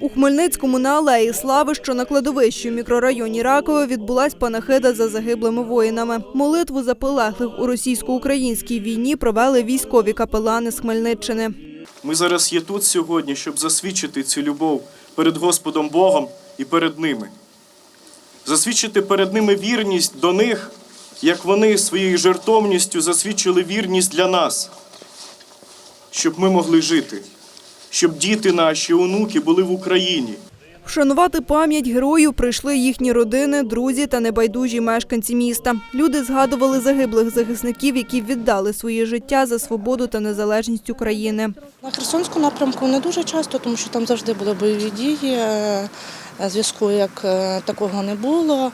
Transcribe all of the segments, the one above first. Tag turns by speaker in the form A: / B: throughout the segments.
A: У Хмельницькому на алеї Слави, що на кладовищі у мікрорайоні Ракове, відбулась панахида за загиблими воїнами. Молитву за полеглих у російсько-українській війні провели військові капелани з Хмельниччини.
B: Ми зараз є тут сьогодні, щоб засвідчити цю любов перед Господом Богом і перед ними. Засвідчити перед ними вірність до них, як вони своєю жертовністю засвідчили вірність для нас, щоб ми могли жити, щоб діти наші, онуки були в Україні.
A: Вшанувати пам'ять героїв прийшли їхні родини, друзі та небайдужі мешканці міста. Люди згадували загиблих захисників, які віддали своє життя за свободу та незалежність України.
C: На Херсонському напрямку не дуже часто, тому що там завжди були бойові дії. е, Зв'язку як е, такого не було.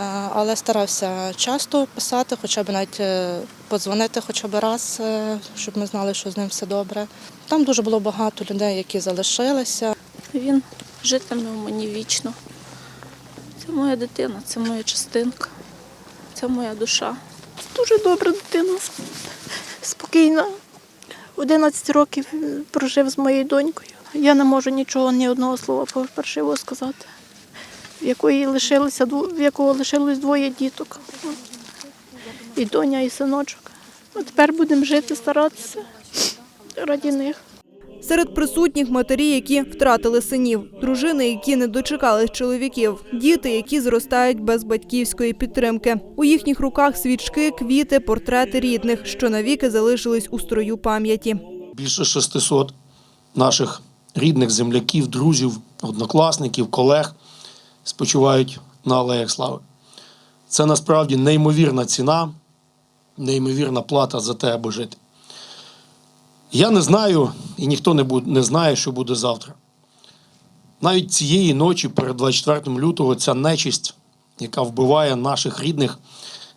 C: Е, Але старався часто писати, хоча б навіть е, подзвонити хоча б раз, е, щоб ми знали, що з ним все добре. Там дуже було багато людей, які залишилися.
D: Він житиме в мені вічно. Це моя дитина, це моя частинка, це моя душа.
E: Дуже добра дитина, спокійна. 11 років прожив з моєю донькою. Я не можу нічого, ні одного слова паршивого сказати. В якої лишилося в якого лишилось двоє діток. І доня, і синочок. А тепер будемо жити, старатися раді них.
A: Серед присутніх матері, які втратили синів, дружини, які не дочекались чоловіків, діти, які зростають без батьківської підтримки. У їхніх руках свічки, квіти, портрети рідних, що навіки залишились у строю пам'яті.
F: більше 600 наших рідних земляків, друзів, однокласників, колег спочивають на Алеях Слави. Це насправді неймовірна ціна, неймовірна плата за те, аби жити. Я не знаю, і ніхто не, буде, не знає, що буде завтра. Навіть цієї ночі, перед 24 лютого, ця нечисть, яка вбиває наших рідних,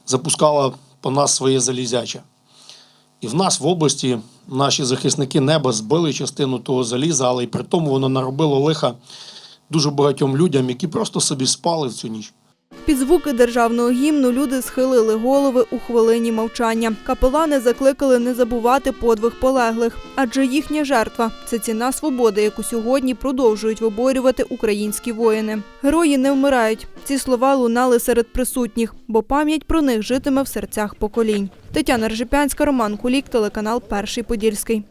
F: запускала по нас своє залізяче. І в нас в області наші захисники неба збили частину того заліза, але й при тому воно наробило лиха дуже багатьом людям, які просто собі спали в цю ніч.
A: Під звуки державного гімну люди схилили голови у хвилині мовчання. Капелани закликали не забувати подвиг полеглих, адже їхня жертва це ціна свободи, яку сьогодні продовжують виборювати українські воїни. Герої не вмирають. Ці слова лунали серед присутніх, бо пам'ять про них житиме в серцях поколінь. Тетяна Ржепянська, Роман Кулік, телеканал Перший Подільський.